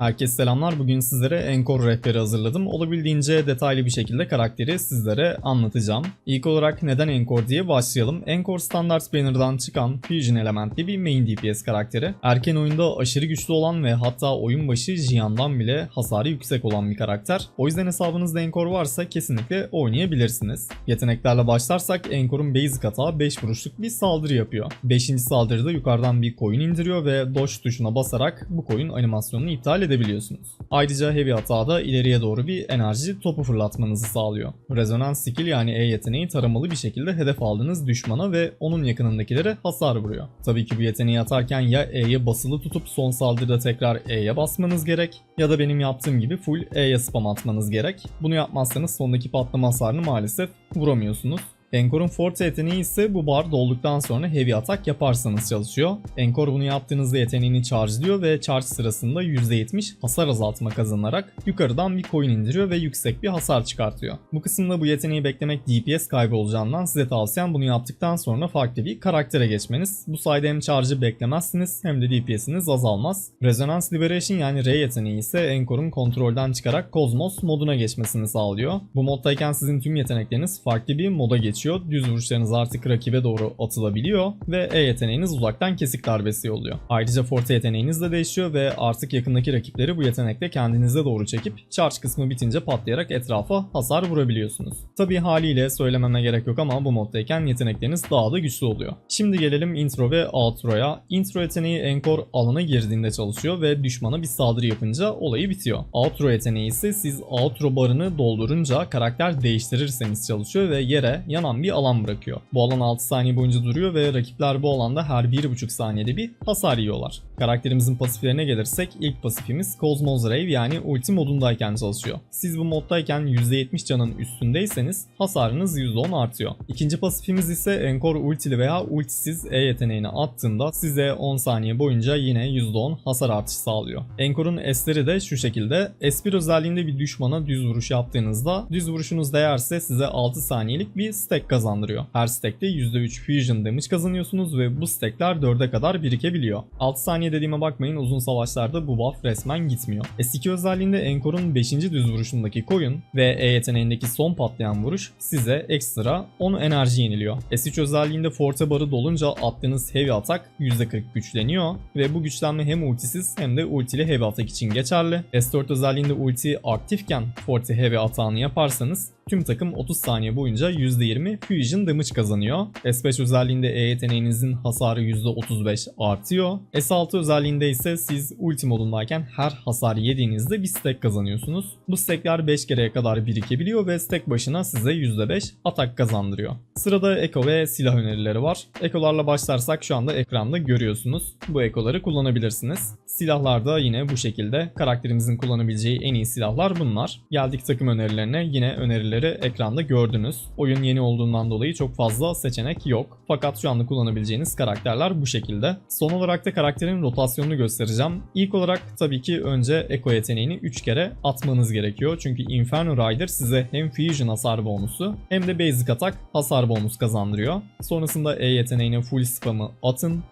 Herkese selamlar. Bugün sizlere Encore rehberi hazırladım. Olabildiğince detaylı bir şekilde karakteri sizlere anlatacağım. İlk olarak neden Encore diye başlayalım. Encore Standard Banner'dan çıkan Fusion elementli bir main DPS karakteri. Erken oyunda aşırı güçlü olan ve hatta oyun başı Jian'dan bile hasarı yüksek olan bir karakter. O yüzden hesabınızda Encore varsa kesinlikle oynayabilirsiniz. Yeteneklerle başlarsak Encore'un basic hata 5 vuruşluk bir saldırı yapıyor. 5. saldırıda yukarıdan bir coin indiriyor ve dodge tuşuna basarak bu coin animasyonunu iptal edebiliyorsunuz. Ayrıca heavy hatada ileriye doğru bir enerji topu fırlatmanızı sağlıyor. Rezonans skill yani E yeteneği taramalı bir şekilde hedef aldığınız düşmana ve onun yakınındakilere hasar vuruyor. Tabii ki bu yeteneği atarken ya E'ye basılı tutup son saldırıda tekrar E'ye basmanız gerek ya da benim yaptığım gibi full E'ye spam atmanız gerek. Bunu yapmazsanız sondaki patlama hasarını maalesef vuramıyorsunuz. Encore'un Forte yeteneği ise bu bar dolduktan sonra heavy atak yaparsanız çalışıyor. Encore bunu yaptığınızda yeteneğini charge'lıyor ve charge sırasında %70 hasar azaltma kazanarak yukarıdan bir coin indiriyor ve yüksek bir hasar çıkartıyor. Bu kısımda bu yeteneği beklemek DPS kaybı olacağından size tavsiyem bunu yaptıktan sonra farklı bir karaktere geçmeniz. Bu sayede hem charge'ı beklemezsiniz hem de DPS'iniz azalmaz. Resonance Liberation yani R yeteneği ise Encore'un kontrolden çıkarak Cosmos moduna geçmesini sağlıyor. Bu moddayken sizin tüm yetenekleriniz farklı bir moda geçiyor. Düz vuruşlarınız artık rakibe doğru atılabiliyor ve E yeteneğiniz uzaktan kesik darbesi yolluyor. Ayrıca Forte yeteneğiniz de değişiyor ve artık yakındaki rakipleri bu yetenekle kendinize doğru çekip charge kısmı bitince patlayarak etrafa hasar vurabiliyorsunuz. Tabi haliyle söylememe gerek yok ama bu moddayken yetenekleriniz daha da güçlü oluyor. Şimdi gelelim intro ve outro'ya. Intro yeteneği Encore alana girdiğinde çalışıyor ve düşmana bir saldırı yapınca olayı bitiyor. Outro yeteneği ise siz outro barını doldurunca karakter değiştirirseniz çalışıyor ve yere yanan bir alan bırakıyor. Bu alan 6 saniye boyunca duruyor ve rakipler bu alanda her 1,5 saniyede bir hasar yiyorlar. Karakterimizin pasiflerine gelirsek ilk pasifimiz Cosmos Ray yani ulti modundayken çalışıyor. Siz bu moddayken %70 canın üstündeyseniz hasarınız %10 artıyor. İkinci pasifimiz ise Encore ultili veya ultisiz E yeteneğini attığında size 10 saniye boyunca yine %10 hasar artışı sağlıyor. Encore'un S'leri de şu şekilde. S1 özelliğinde bir düşmana düz vuruş yaptığınızda düz vuruşunuz değerse size 6 saniyelik bir stack kazandırıyor. Her stackte %3 fusion damage kazanıyorsunuz ve bu stackler 4'e kadar birikebiliyor. 6 saniye dediğime bakmayın uzun savaşlarda bu buff resmen gitmiyor. S2 özelliğinde Encore'un 5. düz vuruşundaki koyun ve E yeteneğindeki son patlayan vuruş size ekstra 10 enerji yeniliyor. S3 özelliğinde forte barı dolunca attığınız heavy atak %40 güçleniyor ve bu güçlenme hem ultisiz hem de ultili heavy atak için geçerli. S4 özelliğinde ulti aktifken forte heavy atağını yaparsanız tüm takım 30 saniye boyunca %20 fusion damage kazanıyor. S5 özelliğinde E yeteneğinizin hasarı %35 artıyor. S6 özelliğinde ise siz ulti modundayken her hasar yediğinizde bir stack kazanıyorsunuz. Bu stackler 5 kereye kadar birikebiliyor ve stack başına size %5 atak kazandırıyor. Sırada eko ve silah önerileri var. Ekolarla başlarsak şu anda ekranda görüyorsunuz. Bu ekoları kullanabilirsiniz. Silahlarda yine bu şekilde karakterimizin kullanabileceği en iyi silahlar bunlar. Geldik takım önerilerine yine önerileri ekranda gördünüz. Oyun yeni olduğundan dolayı çok fazla seçenek yok. Fakat şu anda kullanabileceğiniz karakterler bu şekilde. Son olarak da karakterin rotasyonunu göstereceğim. İlk olarak tabii ki önce Eko yeteneğini 3 kere atmanız gerekiyor. Çünkü Inferno Rider size hem Fusion hasar bonusu hem de Basic atak hasar bonus kazandırıyor. Sonrasında E yeteneğine full spam'ı atın.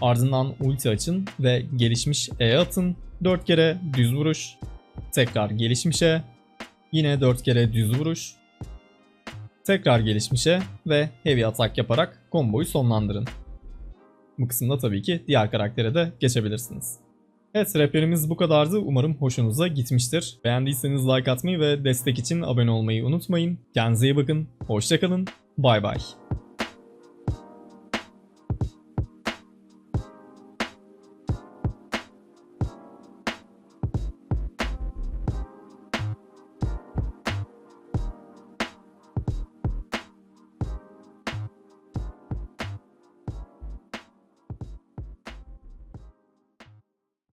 Ardından ulti açın ve gelişmiş E atın. 4 kere düz vuruş. Tekrar gelişmişe. Yine 4 kere düz vuruş. Tekrar gelişmişe ve heavy atak yaparak komboyu sonlandırın. Bu kısımda tabii ki diğer karaktere de geçebilirsiniz. Evet rehberimiz bu kadardı. Umarım hoşunuza gitmiştir. Beğendiyseniz like atmayı ve destek için abone olmayı unutmayın. Kendinize iyi bakın. Hoşçakalın. Bay bay.